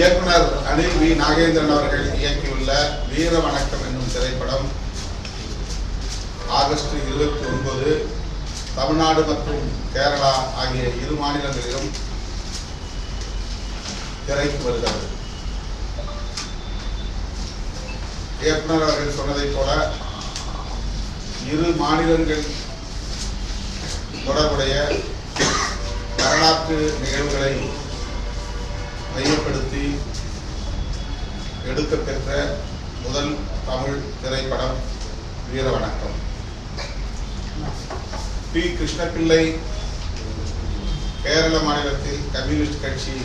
இயக்குனர் அனில் வி நாகேந்திரன் அவர்கள் இயக்கியுள்ள வீர வணக்கம் என்னும் திரைப்படம் ஆகஸ்ட் இருபத்தி ஒன்பது தமிழ்நாடு மற்றும் கேரளா ஆகிய இரு மாநிலங்களிலும் திரைக்கு வருகிறது. இயக்குனர் அவர்கள் சொன்னதைப் போல இரு மாநிலங்கள் தொடர்புடைய வரலாற்று நிகழ்வுகளை மையப்படுத்தி எடுக்கப்பெற்ற முதல் தமிழ் திரைப்படம் வீர வணக்கம். பி. கிருஷ்ணபிள்ளை கேரள மாநிலத்தில் கம்யூனிஸ்ட் கட்சி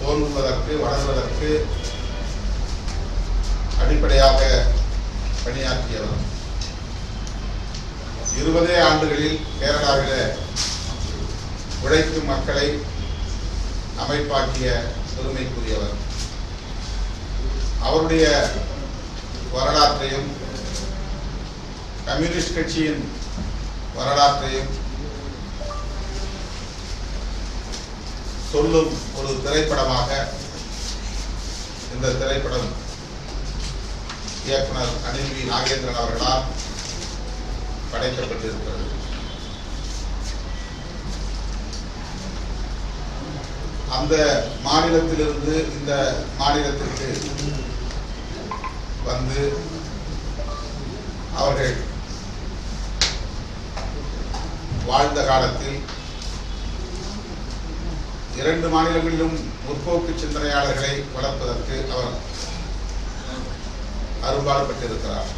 தோன்றுவதற்கு வளர்வதற்கு அடிப்படையாக பணியாற்றியவர். இருபதே ஆண்டுகளில் கேரளாவில் உழைக்கும் மக்களை அமைப்பாக்கிய பெருமைக்குரியவர். அவருடைய வரலாற்றையும் கம்யூனிஸ்ட் கட்சியின் வரலாற்றையும் சொல்லும் ஒரு திரைப்படமாக இந்த திரைப்படம் இயக்குனர் அனில் வி நாகேந்திரன் அவர்களால் படைக்கப்பட்டிருக்கிறது. அந்த மாநிலத்திலிருந்து இந்த மாநிலத்திற்கு வந்து அவர்கள் வாழ்ந்த காலத்தில் இரண்டு மாநிலங்களிலும் முற்போக்கு சிந்தனையாளர்களை வளர்ப்பதற்கு அவர் அரும்பாடுபட்டிருக்கிறார்.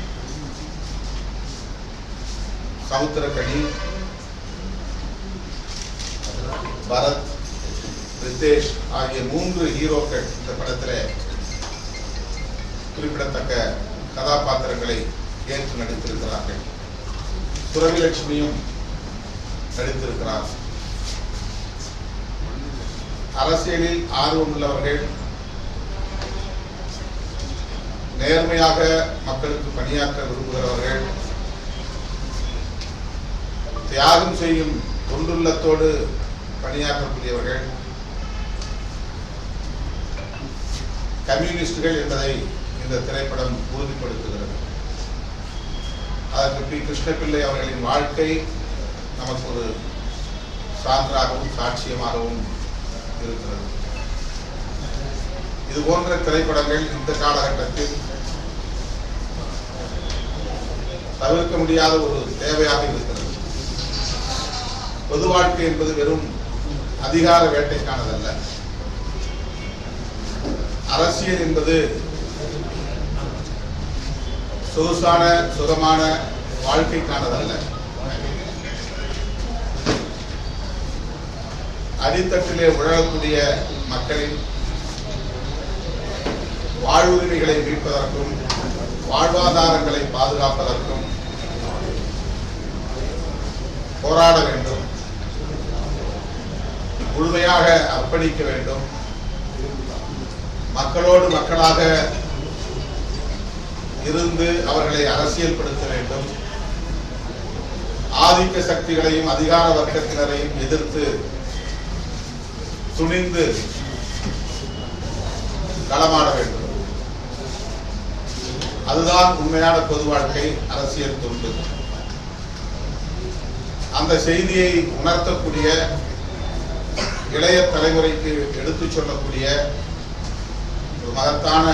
சமுத்திரக்கணி பரத் ரித்தேஷ் ஆகிய மூன்று ஹீரோக்கள் இந்த படத்தில் குறிப்பிடத்தக்க கதாபாத்திரங்களை ஏற்று நடித்திருக்கிறார்கள். சுரவிலட்சுமியும் நடித்திருக்கிறார். அரசியலில் ஆர்வம் உள்ளவர்கள் நேர்மையாக மக்களுக்கு பணியாற்ற விரும்புகிறவர்கள் தியாகம் செய்யும் தொண்டுள்ளத்தோடு பணியாற்றக்கூடியவர்கள் கம்யூனிஸ்டுகள் என்பதை இந்த திரைப்படம் உறுதிப்படுத்துகிறது. அதற்கு பி. கிருஷ்ணபிள்ளை அவர்களின் வாழ்க்கை நமக்கு ஒரு சான்றாகவும் சாட்சியமாகவும் இருக்கிறது. இது போன்ற திரைப்படங்கள் இந்த காலகட்டத்தில் தவிர்க்க முடியாத ஒரு தேவையாக இருக்கிறது. பொது வாழ்க்கை என்பது வெறும் அதிகார வேட்டைக்கானதல்ல. அரசியல் என்பது சொகுசான சுகமான வாழ்க்கைக்கானதல்ல. அடித்தட்டிலே உழலக்கூடிய மக்களின் வாழ்வுரிமைகளை மீட்பதற்கும் வாழ்வாதாரங்களை பாதுகாப்பதற்கும் போராட வேண்டும். முழுமையாக அர்ப்பணிக்க வேண்டும். மக்களோடு மக்களாக இருந்து அவர்களை அரசியல்படுத்த வேண்டும். ஆதிக்க சக்திகளையும் அதிகார வர்க்கத்தினரையும் எதிர்த்து துணிந்து களமாட வேண்டும். அதுதான் உண்மையான பொது வாழ்க்கை அரசியல் தொண்டு. அந்த செய்தியை உணர்த்தக்கூடிய இளைய தலைமுறைக்கு எடுத்துச் சொல்லக்கூடிய ஒரு மகத்தான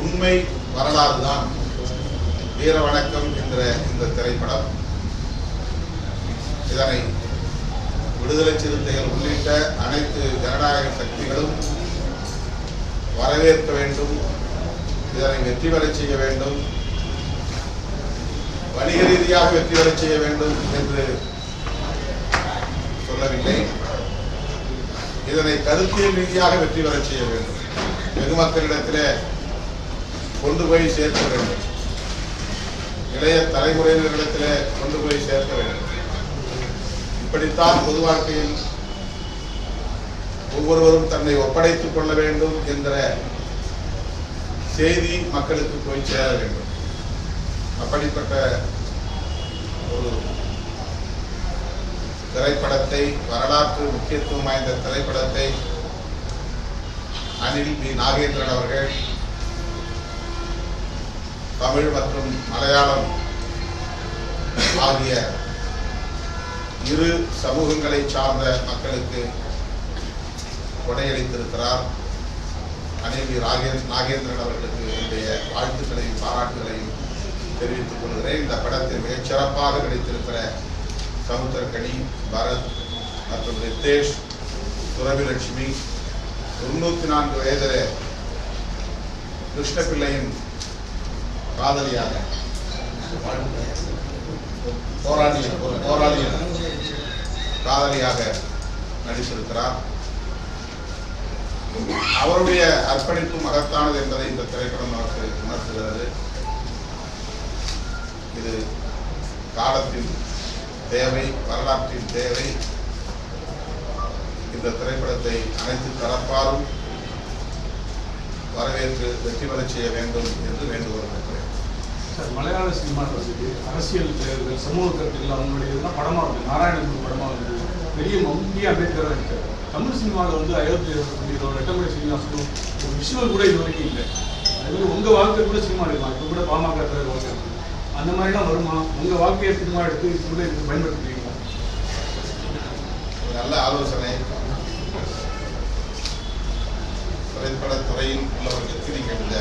உண்மை வரலாறு தான் வீர வணக்கம் என்ற இந்த திரைப்படம். இதனை விடுதலை சிறுத்தைகள் உள்ளிட்ட அனைத்து ஜனநாயக சக்திகளும் வரவேற்க வேண்டும். இதனை வெற்றி பெறச் செய்ய வேண்டும். வணிக ரீதியாக வெற்றி பெறச் செய்ய வேண்டும் என்று சொல்லவில்லை. இதனை கருத்தியல் ரீதியாக வெற்றி பெறச் செய்ய வேண்டும். வெகுமக்களிடத்திலே கொண்டு போய் சேர்க்க வேண்டும். இளைய தலைமுறையினரிடத்திலே கொண்டு போய் சேர்க்க வேண்டும். இப்படித்தான் பொது வாழ்க்கையில் ஒவ்வொருவரும் தன்னை ஒப்படைத்துக் கொள்ள வேண்டும் என்ற செய்தி மக்களுக்கு போய் சேர வேண்டும். அப்படிப்பட்ட ஒரு திரைப்படத்தை வரலாற்று முக்கியத்துவம் வாய்ந்த திரைப்படத்தை அனில் பி. நாகேந்திரன் அவர்கள் தமிழ் மற்றும் மலையாளம் ஆகிய இரு சமூகங்களை சார்ந்த மக்களுக்கு கொடையளித்திருக்கிறார். அனில் பி. நாகேந்திரன் அவர்களுக்கு என்னுடைய வாழ்த்துக்களையும் பாராட்டுகளையும் தெரிவித்துக் கொள்கிறேன். இந்த படத்தில் மிகச் சிறப்பாக நடித்திருக்கிற சமுத்திரக்கனி பரத் மற்றும் ரித்தேஷ் துறவிலட்சுமி தொண்ணூத்தி நான்கு வயதிலே கிருஷ்ணபிள்ளையின் காதலியாக போராளி ஒரு போராளியின் காதலியாக நடித்திருக்கிறார். அவருடைய அர்ப்பணிப்பு மகத்தானது என்பதை இந்த திரைப்படம் நமக்கு உணர்த்துகிறது. இது காலத்தின் தேவை வரலாற்றின் தேவை. இந்த திரைப்படத்தை அனைத்து தரப்பாரும் வரவேற்று வெற்றி பெறச் செய்ய வேண்டும் என்று வேண்டுகோள் வைக்கிறேன் சார் மலையாள சினிமான்றது அரசியல் தேர்தல் சமூக கருத்துக்கள் அவங்களுடைய இதெல்லாம் படமாக இருக்குது. நாராயணகுரு படமாக இருக்குது. பெரிய மம்முட்டி அம்பேத்கராக இருக்கு தமிழ் சினிமாவில் வந்து அயோத்தி பண்டிதோ ரெட்டமலை சீனிவாசனும் ஒரு விஷுவல் கூட இது வரைக்கும் இல்லை. அது மாதிரி உங்கள் வாழ்க்கை கூட சினிமா எடுக்கலாம். இப்போ கூட பாமக வாழ்க்கை. அந்த மாதிரிலாம் வருமா? உங்கள் வாழ்க்கையை சினிமா எடுத்து இது கூட இதுக்கு பயன்படுத்துவீங்களா நல்ல ஆலோசனை. திரைப்படத் துறையில் உள்ளவர்களுக்கு நீங்கள் இந்த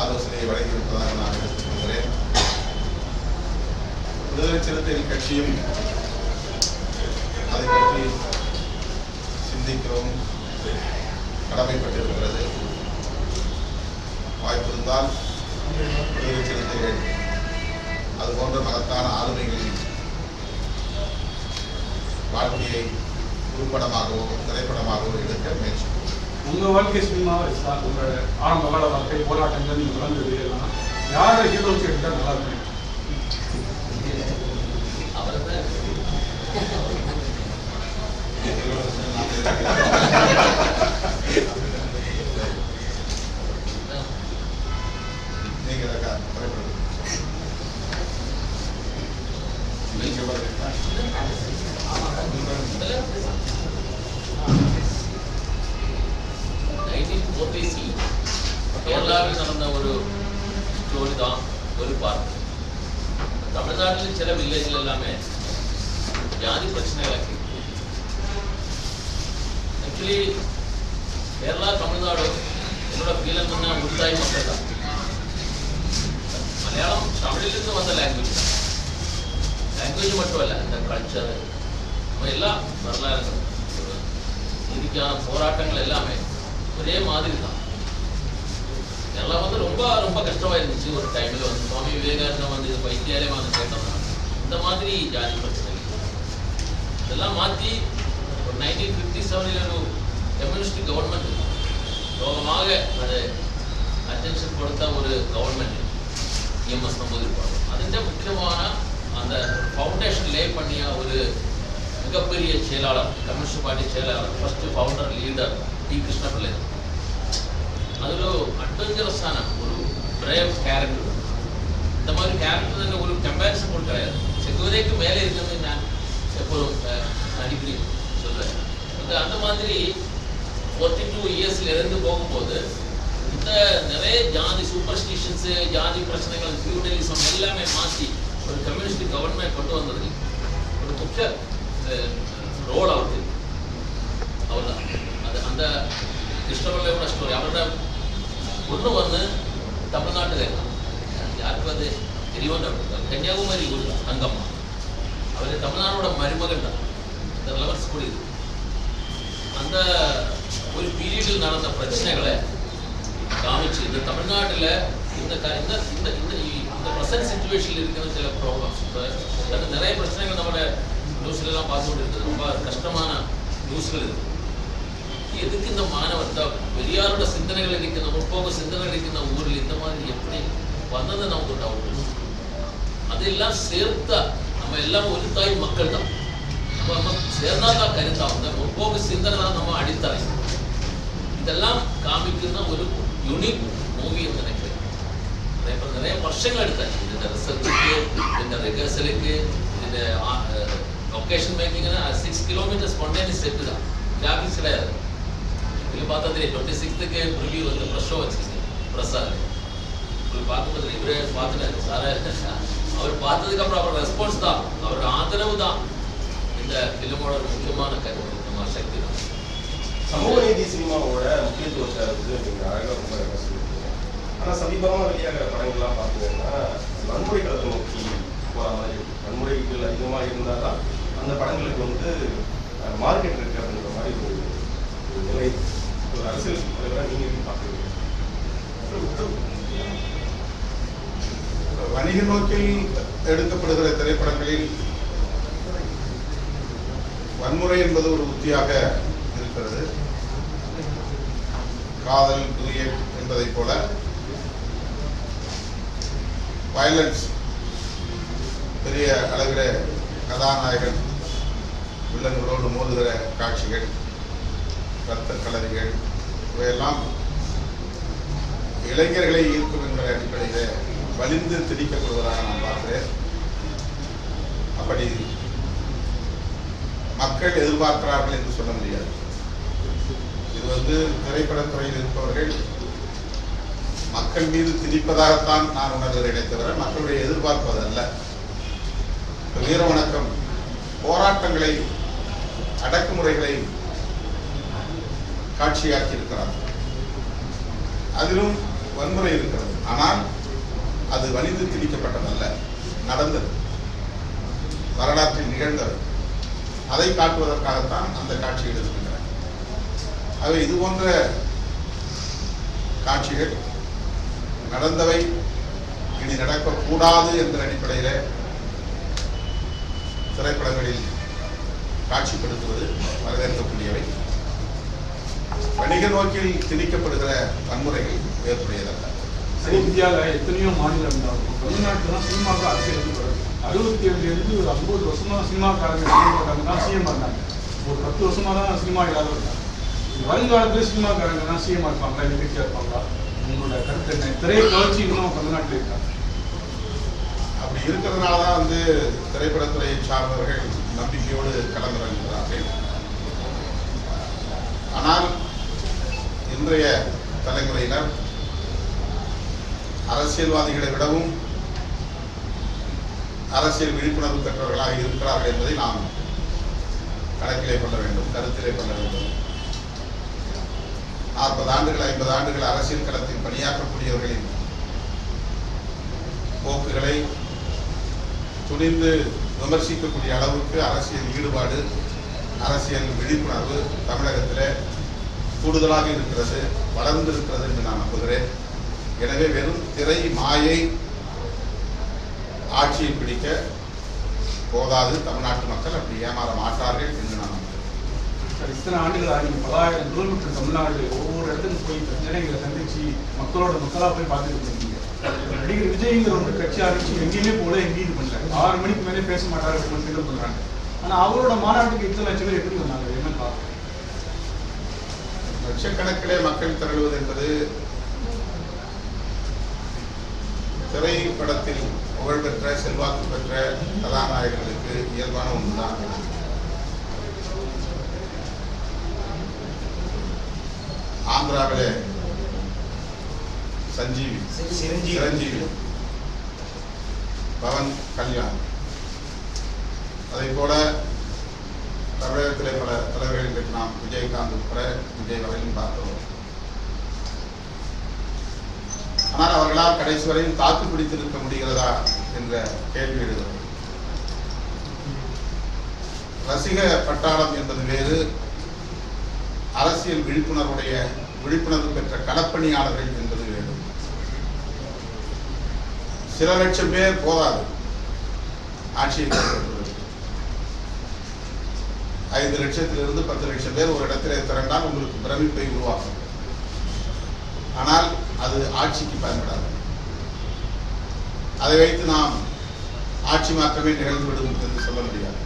ஆலோசனையை வழங்கியிருப்பதாக நான் எடுத்துக்கொள்கிறேன். விடுதலை சிறுத்தைகள் கட்சியும் அதை பற்றி சிந்திக்கவும் கடமைப்பட்டிருக்கிறது. வாய்ப்பு இருந்தால் விடுதலை சிறுத்தைகள் அது போன்ற மகத்தான ஆளுமைகளின் வாழ்க்கையை குறும்படமாகவோ திரைப்படமாகவோ எடுக்க முயற்சிக்கும் உங்கள் வாழ்க்கை சினிமாவை சார் உங்களோட ஆரம்ப கால வாழ்க்கை போராட்டங்கள் நீங்கள் வளர்ந்தது எல்லாம். யாரை ஹீரோ வச்சு எடுத்தால் நல்லா இருக்கும்? நீங்க கேரளாவில் நடந்த ஒரு ஸ்டோரி தான் ஒரு பார்ட் தமிழ்நாட்டில் சில வில்லேஜில் எல்லாமே ஜாதி பிரச்சனைகளாக ஆக்சுவலி கேரளா தமிழ்நாடு என்னோட ஃபீல் என்னன்னா உருத்தாய் மக்கள் தான். மலையாளம் தமிழிலிருந்து வந்த லாங்குவேஜ் தான். லாங்குவேஜ் மட்டும் இல்லை இந்த கல்ச்சர் எல்லாம் வரலாறு ஒரு இதுக்கான போராட்டங்கள் எல்லாமே ஒரே மாதிரி தான். அதெல்லாம் வந்து ரொம்ப ரொம்ப கஷ்டமாக இருந்துச்சு ஒரு டைமில் வந்து சுவாமி விவேகானந்தம் வந்து இது பைத்தியாலே வந்து கேட்டோம்னா இந்த மாதிரி ஜாதி பிரச்சனை. இதெல்லாம் மாற்றி ஒரு நைன்டீன் ஃபிஃப்டி செவனில் ஒரு கம்யூனிஸ்ட் கவர்மெண்ட் லோகமாக அது அட்டென்ஷன் கொடுத்த ஒரு கவர்மெண்ட் இஎம்எஸ் நம்பூதிருப்பாங்க அதுதான் முக்கியமான அந்த ஃபவுண்டேஷன் லே பண்ணிய ஒரு மிகப்பெரிய செயலாளர் கம்யூனிஸ்ட் பார்ட்டி செயலாளர் first founder leader T Krishnapillai. അതൊരു അഡ്വഞ്ചറസ് ആണ് ഒരു ബ്രേവ് ക്യാരക്ടർ இந்த மாதிரி கேரக்டர் തന്നെ ஒரு கம்பேரிசன் கூட கிடையாது செக்குவரேக்கு மேலே இருக்கிறது நான் எப்போதும் அஹ், அடிக்கடி சொல்றேன் அந்த அந்த மாதிரி ஃபோர்ட்டி டூ இயர்ஸ்ல இருந்து போகும்போது இந்த நிறைய ஜாதி சூப்பர்ஸ்டிஷன்ஸ் ஜாதி பிரச்சனைகள் ஃபியூடலிசம் எல்லாமே மாற்றி ஒரு கம்யூனிஸ்ட் கவர்மெண்ட் கொண்டு வந்ததில் ஒரு முக்கிய ரோல் அவருக்கு அவர்தான் அது அந்த கிருஷ்ணபிள்ளையோட ஸ்டோரி அவரோட ஒன்று ஒன்று தமிழ்நாட்டில் இருக்கான் யாருக்கு வந்து தெரியும் கன்னியாகுமரி ஊர் தங்கம்மா. அவர் தமிழ்நாடோட மருமகன் தான். இந்த லவர்ஸ் கூட இது. அந்த ஒரு பீரியடில் நடந்த பிரச்சனைகளை காமிச்சு இந்த தமிழ்நாட்டில் இந்த க- இந்த இந்த இந்த இந்த ப்ரெசன்ட் சுச்சுவேஷனில் இருக்கிற சில ப்ராப்ளம்ஸ் இப்போ நிறைய பிரச்சனைகள் நம்மளோட நியூஸ்லாம் பார்த்து கொண்டு இருக்குது ரொம்ப கஷ்டமான நியூஸ்கள் இருக்குது എതിക്കുന്ന മാനവത്ത വലിയാറുടെ ചിന്തനകൾ ഇരിക്കുന്ന മുற்பോക ചിന്തനകൾ ഇരിക്കുന്ന ഊരിൽ ഇന്നമാതിരി എപ്പടി വന്നത് നമുക്ക് ഡൗട്ട് അതെല്ലാം ചേർത്ത നമ്മ എല്ലാം ഒരു തായ് മക്കൾ தான். அப்போ நம்ம சேர்ந்தா தான் கருத்தாகுங்க முற்போக்கு சிந்தனை தான் நம்ம அடித்தலை இதெல்லாம் காமிக்கிற ஒரு யுனிக் மூவி என்று நினைக்கிறேன். இப்போ நிறைய வருஷங்கள் எடுத்தாச்சு. இந்த ரிசர்ச்சுக்கு இந்த ரிகர்சலுக்கு இந்த லொக்கேஷன் மேக்கிங்னா சிக்ஸ் கிலோமீட்டர் ஸ்பான்டேனியஸ் செட்டு தான். கிராஃபிக்ஸ் கிடையாது நீங்கள் பார்த்தா தெரியும் டுவெண்ட்டி சிக்ஸ்த்துக்கு ப்ரிவியூ வந்து ப்ரெஷ் ஷோ ப்ரெஷ்ஷாக பிரசாத் உங்களுக்கு பார்க்கும்போது இவரே பார்த்துட்டாரு. சார் அவர் பார்த்ததுக்கப்புறம் அவரோட அவர் ரெஸ்பான்ஸ் தான். அவரோட ஆதரவு தான். இந்த ஃபிலிமோட ஒரு முக்கியமான கருத்து நம்ம சக்தி தான். சமூக நீதி சினிமாவோட முக்கியத்துவத்தை வந்து நீங்கள் அழகாக ரொம்ப அழகா சொல்லியிருக்கீங்க. சமீபமாக வெளியாகிற படங்கள்லாம் பார்த்தீங்கன்னா வன்முறை களத்தை நோக்கி போகிற மாதிரி இருக்கும் வன்முறைகள் அதிகமாக இருந்தாதான் அந்த படங்களுக்கு வந்து மார்க்கெட் இருக்கு அப்படின்ற மாதிரி ஒரு நிலை ஒரு அரசியல் தலைவராக எப்படி பார்க்குறீங்க வணிக நோக்கில் எடுக்கப்படுகிற திரைப்படங்களில் வன்முறை என்பது ஒரு உத்தியாக இருக்கிறது. காதல் டூயட் என்பதை போல வயலன்ஸ் பெரிய அளவில் கதாநாயகன் வில்லங்களோடு மோதுகிற காட்சிகள் ரத்த கலரிகள் இவையெல்லாம் இளைஞர்களை ஈர்க்கும் என்ற அடிப்படையில் வலிந்து திணிக்கப்படுவதாக நான் பார்க்கிறேன். அப்படி மக்கள் எதிர்பார்க்கிறார்கள் என்று சொல்ல முடியாது. இது வந்து திரைப்படத்துறையில் இருப்பவர்கள் மக்கள் மீது திணிப்பதாகத்தான் நான் உணர்கிறேனே தவிர மக்களுடைய எதிர்பார்ப்பதல்ல அல்ல. வீர வணக்கம் போராட்டங்களை அடக்குமுறைகளை காட்சியாக்கி இருக்கிறார் அதிலும் வன்முறை இருக்கிறது. ஆனால் அது வலிந்து திணிக்கப்பட்டதல்ல நடந்தது. வரலாற்றில் நிகழ்ந்தது. அதை காட்டுவதற்காகத்தான் அந்த காட்சி இருக்கின்றன ஆகவே இது போன்ற காட்சிகள் நடந்தவை இனி நடக்கக்கூடாது என்ற அடிப்படையில் திரைப்படங்களில் காட்சிப்படுத்துவது வரவேற்கக்கூடியவை. வணிக நோக்கில் திணிக்கப்படுகிற வன்முறைகள் ஏற்புடையதல்ல. இந்தியாவில் எத்தனையோ மாநிலம் இருந்தாலும் தமிழ்நாட்டில் தான் சினிமாவுக்கு அரசியலுக்கு வருது. அறுபத்தி ஏழுலேருந்து ஒரு ஐம்பது வருஷமா சினிமாக்காரங்க சினிமாக்காரங்க தான் சிஎம் இருந்தாங்க ஒரு பத்து வருஷமா தான் சினிமா இல்லாத இருந்தாங்க வருங்காலத்தில் சினிமாக்காரங்க தான் சிஎம் இருப்பாங்களா எதிர்கட்சியாக இருப்பாங்களா? உங்களோட கருத்து என்ன? திரையை கவர்ச்சி இன்னும் தமிழ்நாட்டில் இருக்கா? அப்படி இருக்கிறதுனால தான் வந்து திரைப்படத்துறையை சார்ந்தவர்கள் நம்பிக்கையோடு களமிறங்குகிறார்கள் ஆனால் இன்றைய தலைமுறையினர் அரசியல்வாதிகளை விடவும் அரசியல் விழிப்புணர்வு பெற்றவர்களாக இருக்கிறார்கள் என்பதை நாம் கணக்கிலே கொள்ள வேண்டும் கருத்திலே கொள்ள வேண்டும். நாற்பது ஆண்டுகள் ஐம்பது ஆண்டுகள் அரசியல் களத்தில் பணியாற்றக்கூடியவர்களின் போக்குகளை துணிந்து விமர்சிக்கக்கூடிய அளவுக்கு அரசியல் ஈடுபாடு அரசியல் விழிப்புணர்வு தமிழகத்தில் கூடுதலாக இருக்கிறது வளர்ந்திருக்கிறது என்று நான் நம்புகிறேன். எனவே வெறும் திரை மாயை ஆட்சியை பிடிக்க போதாது. தமிழ்நாட்டு மக்கள் அப்படி ஏமாற மாட்டார்கள் என்று நான் நம்புகிறேன். சார் இத்தனை ஆண்டுகள் நீங்கள் பலாயிரம் கிலோமீட்டர் தமிழ்நாடு ஒவ்வொரு இடத்துக்கும் போய் பிரச்சனைகளை சந்திச்சு மக்களோட மக்களாக போய் பார்த்துட்டு இருக்கீங்க. நடிகர் விஜய்ங்கிற ஒரு கட்சி ஆரம்பிச்சு எங்கேயுமே போல எங்கேயும் இது பண்ணல. ஆறு மணிக்கு மேலே பேச மாட்டாரு அப்படின்னு கிண்டல் பண்றாங்க ஆனால் அவரோட மாநாட்டுக்கு இத்தனை லட்சம் பேர் எப்படி வந்தாங்க? என்ன காரணம்? லட்சக்கணக்கிலே மக்கள் திரளுவது என்பது திரைப்படத்தில் புகழ்பெற்ற செல்வாக்கு பெற்ற கதாநாயகர்களுக்கு இயல்பான ஒன்றுதான். ஆந்திராவிலே சஞ்சீவி சிரஞ்சீவி. பவன் கல்யாண். அதே போல தமிழகத்திலே பல தலைவர்கள் இன்றைக்கு நாம் விஜயகாந்த் உட்பட விஜய் வரையிலும் பார்த்தோம். ஆனால் அவர்களால் கடைசி வரையும் தாக்கு பிடித்திருக்க முடிகிறதா என்ற கேள்வி எழுகிறது. ரசிக பட்டாளம் என்பது வேறு. அரசியல் விழிப்புணர்வுடைய விழிப்புணர்வு பெற்ற களப்பணியாளர்கள் என்பது வேறு. சில லட்சம் பேர் போதாது. ஆட்சியை ஐந்து லட்சத்திலிருந்து பத்து லட்சம் பேர் ஒரு இடத்துல திரண்டால் உங்களுக்கு பிரமிப்பை உருவாக்கும். ஆனால் அது ஆட்சிக்கு பயன்படாது. அதை வைத்து நாம் ஆட்சி மாற்றமே நிகழ்ந்துவிடும் என்று சொல்ல முடியாது.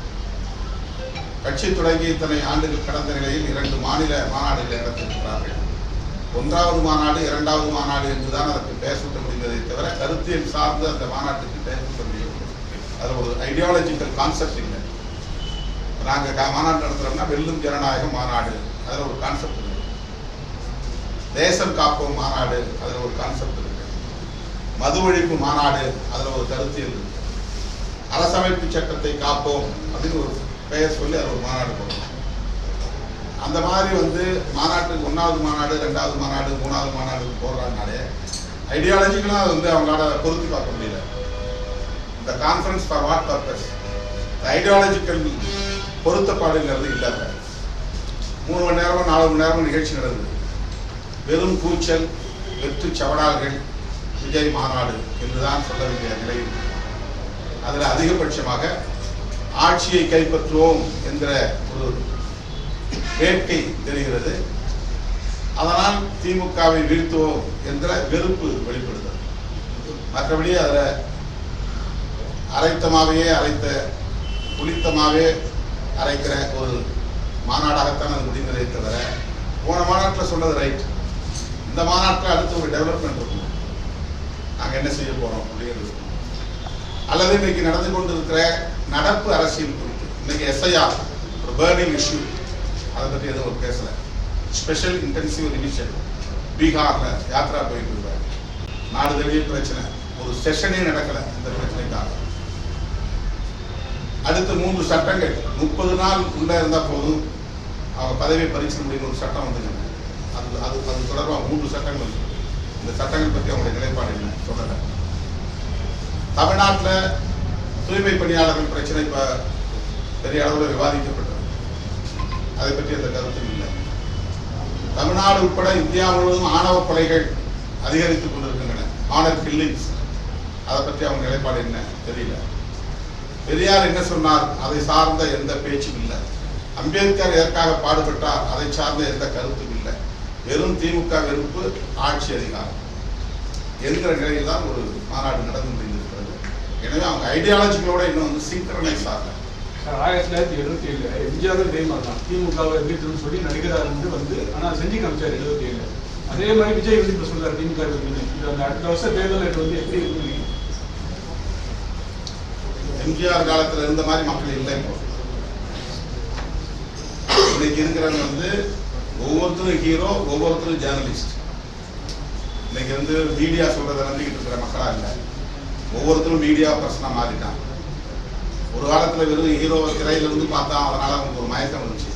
கட்சி தொடங்கி இத்தனை ஆண்டுகள் கடந்த நிலையில் இரண்டு மாநில மாநாடுகளை நடத்தியிருக்கிறார்கள். ஒன்றாவது மாநாடு இரண்டாவது மாநாடு என்றுதான் அதற்கு பெயர் சூட்ட முடிந்ததை தவிர கருத்தியல் சார்ந்து அந்த மாநாட்டுக்கு பெயர் சூட்ட முடியவில்லை. அதில் ஒரு ஐடியாலஜிக்கல் கான்செப்ட் இல்லை நாங்கள் மாநாடு நடத்துகிறோம்னா வெல்லும் ஜனநாயகம் மாநாடு. அதில் ஒரு கான்செப்ட் இருக்கு. தேசம் காப்போம் மாநாடு. அதில் ஒரு கான்செப்ட் இருக்கு. மது ஒழிப்பு மாநாடு. அதில் ஒரு கருத்தியல் இருக்கு. அரசமைப்பு சட்டத்தை காப்போம் அப்படின்னு ஒரு பெயர் சொல்லி அதில் ஒரு மாநாடு போடுறோம் அந்த மாதிரி வந்து மாநாட்டுக்கு ஒன்றாவது மாநாடு ரெண்டாவது மாநாடு மூணாவது மாநாடு போடுறாங்கனாலே ஐடியாலஜிக்கெல்லாம் அது வந்து அவங்களால பொறுத்து பார்க்க முடியல. இந்த conference for what purpose ideological பொருத்தப்பாடுங்கிறது இல்லாத. மூணு மணி நேரமும் நாலு மணி நேரமும் நிகழ்ச்சி நடந்தது. வெறும் கூச்சல் வெற்று சவடால்கள் விஜய் மாநாடு என்றுதான் சொல்ல வேண்டிய நிலை அதில் அதிகபட்சமாக ஆட்சியை கைப்பற்றுவோம் என்ற ஒரு வேட்கை தெரிகிறது. அதனால் திமுகவை வீழ்த்துவோம் என்ற வெறுப்பு வெளிப்படுகிறது. மற்றபடி அதில் அரைத்தமாகவே அரைத்த புளித்தமாகவே அரைக்கிற ஒரு மாநாடாகத்தான் அது முடிந்ததே தவிர போன மாநாட்டில் சொன்னது ரைட் இந்த மாநாட்டில் அடுத்து ஒரு டெவலப்மெண்ட் இருக்கும். நாங்கள் என்ன செய்ய போகிறோம் அப்படிங்கிறது. அல்லது இன்னைக்கு நடந்து கொண்டிருக்கிற நடப்பு அரசியல் குறித்து இன்னைக்கு எஸ்ஐஆர் ஒரு பேர்னிங் இஷ்யூ அதை பற்றி எதுவும் ஒரு பேசல. ஸ்பெஷல் இன்டென்சிவ் ரிவிஷன் பீகார்ல யாத்ரா போயிட்டு இருக்காரு நாடு தழுவிய பிரச்சனை. ஒரு செஷனே நடக்கல இந்த பிரச்சனைக்காக. அடுத்த மூன்று சட்டங்கள். முப்பது நாள் உள்ளே இருந்தால் போதும். அவங்க பதவியை பறிச்சு முடியும் ஒரு சட்டம் வந்துருக்கு அது அது அது தொடர்பாக மூன்று சட்டங்கள் இந்த சட்டங்கள் பற்றி அவங்களுடைய நிலைப்பாடு என்ன? சொல்லலை தமிழ்நாட்டில் தூய்மை பணியாளர்கள் பிரச்சனை இப்போ பெரிய அளவில் விவாதிக்கப்பட்டது. அதை பற்றி அந்த கருத்தும் இல்லை. தமிழ்நாடு உட்பட இந்தியா முழுவதும் ஆணவ கொலைகள் அதிகரித்துக் கொண்டிருக்கின்றன. ஆனர் கில்லிங்ஸ் அதை பற்றி அவங்க நிலைப்பாடு என்ன? தெரியல. பெரியார் என்ன சொன்னார்? அதை சார்ந்த எந்த பேச்சும் இல்லை. அம்பேத்கர் எதற்காக பாடுபட்டார். அதை சார்ந்த எந்த கருத்தும் இல்லை. வெறும் திமுக வெறுப்பு ஆட்சி அதிகாரம் என்கிற நிலையில் தான் ஒரு மாநாடு நடந்து முடிந்திருக்கிறது எனவே அவங்க ஐடியாலஜிகளோட இன்னும் வந்து சிங்க்ரனைஸ் ஆகல. ஆயிரத்தி தொள்ளாயிரத்தி எழுபத்தி ஏழு எம்ஜிஆர் இதே மாதிரி தான். திமுகவை எதிர்த்துன்னு சொல்லி நடிகராக இருந்து வந்து ஆனால் செஞ்சு காமிச்சார் எழுபத்தி ஏழு அதே மாதிரி விஜய் வந்து இப்போ சொல்றாரு திமுக அந்த அடுத்த வருஷம் தேர்தல் வந்து எப்படி இருக்குன்னு எம்ஜிஆர் காலத்தில் இருந்த மாதிரி மக்கள் இல்லை இப்போ. இன்னைக்கு இருக்கிறவங்க வந்து ஒவ்வொருத்தரும் ஹீரோ ஒவ்வொருத்தரும் ஜேர்னலிஸ்ட் இன்னைக்கு வந்து மீடியா சொல்றதை நம்பிக்கிட்டு இருக்கிற மக்களா இல்லை. ஒவ்வொருத்தரும் மீடியா பர்சனா மாறிட்டான் ஒரு காலத்தில் வெறும் ஹீரோ திரையில இருந்து பார்த்தா அதனால அவங்களுக்கு ஒரு மயக்கம் வந்துச்சு.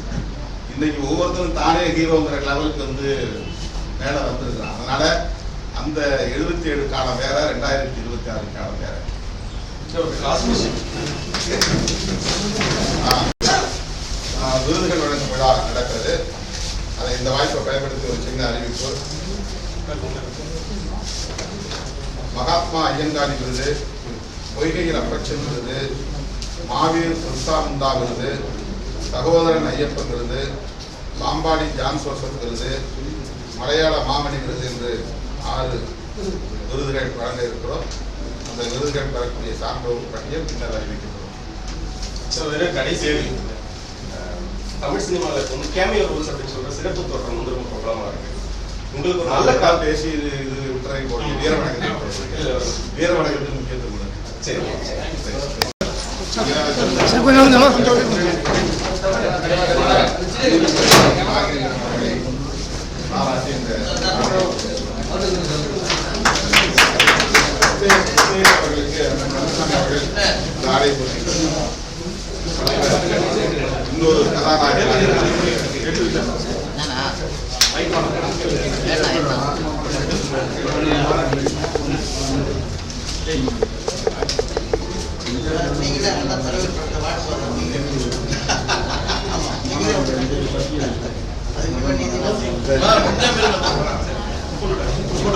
இன்னைக்கு ஒவ்வொருத்தரும் தானே ஹீரோங்கிற லெவலுக்கு வந்து மேலே வந்திருக்கிறான். அதனால அந்த எழுபத்தி ஏழு காலம் வேற ரெண்டாயிரத்தி இருபத்தி ஆறு விருதுகள் வழங்கும் விழா நடக்கிறது. அதை இந்த வாய்ப்பை பயன்படுத்தி ஒரு சின்ன அறிவிப்பு. மகாத்மா ஐயங்காரி விருது பொய்கையில் அப்பச்சன் விருது மாவீர் பிர்சா முண்டா விருது சகோதரன் ஐயப்பன் விருது பாம்பாடி ஜான் சோசப் விருது மலையாள மாமணி விருது என்று ஆறு விருதுகள் வழங்க இருக்கிறோம். அந்த விருதுகள் பெறக்கூடிய சான்றோர் பட்டியல் பின்னர் அறிவிக்கப்படும் கடைசி தமிழ் சினிமாவில் இப்போ வந்து கேமியோ ரோல்ஸ் அப்படின்னு சொல்ற சிறப்பு தோற்றம் வந்து ரொம்ப பிரபலமா இருக்கு. உங்களுக்கு ஒரு நல்ல கால் பேசி இது இது விட்டுறை போட்டு வீரவணக்கத்தில் வீரவணக்கத்தில் முக்கியத்துவம். சரி. சார் கொஞ்சம் வந்துமா ஆகிய பாராட்டி இந்த உதய அவர்களுக்கு ரத்னசாமி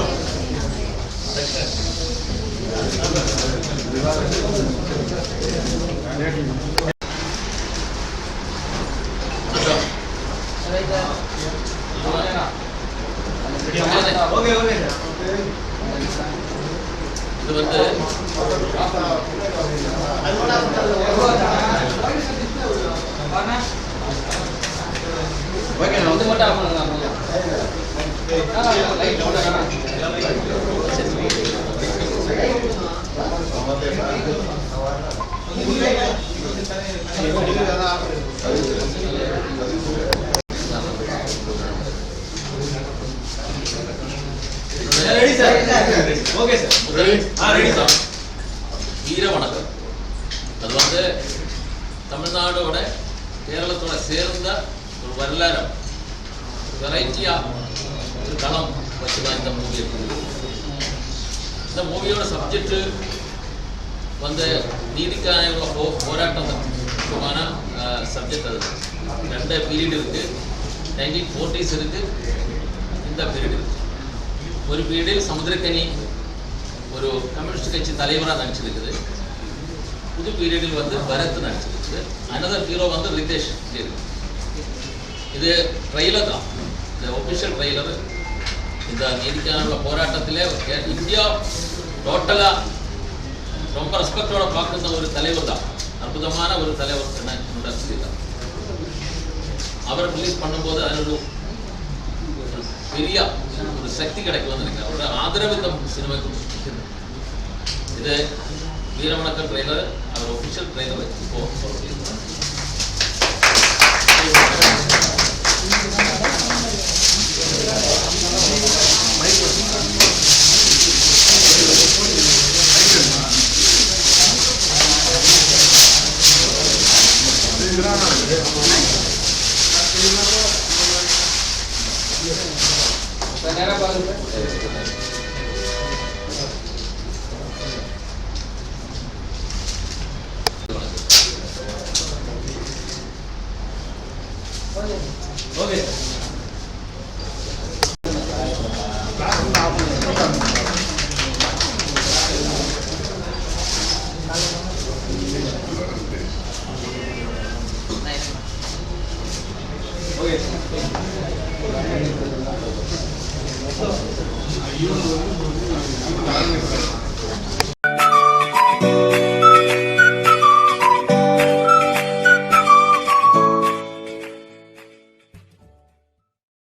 அவர்கள் இந்த ஆடை போட்டி வந்து மட்டும் ஆஃப் பண்ணுங்க லைட் போடுங்க ஓகே சார் ஆ ரெடி சார் வீர வணக்கம். அது வந்து தமிழ்நாடோட கேரளத்தோட சேர்ந்த ஒரு வரலாறு. வெரைட்டியா ஒரு களம் வச்சுதான் இந்த மூவி இருக்குது இந்த மூவியோட சப்ஜெக்ட் வந்து நீதிக்கான போ போராட்டம் முக்கியமான சப்ஜெக்ட் அது. ரெண்டு பீரியட் இருக்கு. நைன்டீன் ஃபோர்ட்டிஸ் இருக்கு. இந்த பீரியட் இருக்கு. ஒரு பீரியடில் சமுத்திரக்கனி ஒரு கம்யூனிஸ்ட் கட்சி தலைவராக நடிச்சிருக்குது. புது பீரியடில் வந்து பரத் நடிச்சிருக்குது. அனதர் ஹீரோ வந்து ரிதேஷ் இருக்கு இது ட்ரெய்லர் தான். இந்த ஒபிஷியல் ட்ரெய்லர் இந்த நீதிக்கான போராட்டத்திலே இந்தியா டோட்டலாக ரொம்ப ரெஸ்பெக்டோட பார்க்குற ஒரு தலைவர் தான். அற்புதமான ஒரு தலைவர் என்ன என்னோட தான். அவர் ரிலீஸ் பண்ணும்போது அதில் ஒரு பெரிய ஒரு சக்தி கிடைக்கும் நினைக்கிறேன். அவரோட ஆதரவு இந்த சினிமாக்கு இது வீரவணக்கம் ட்ரெய்லர் அவர் ஒஃபிஷியல் ட்ரெய்லர் இப்போ Thank you. சார்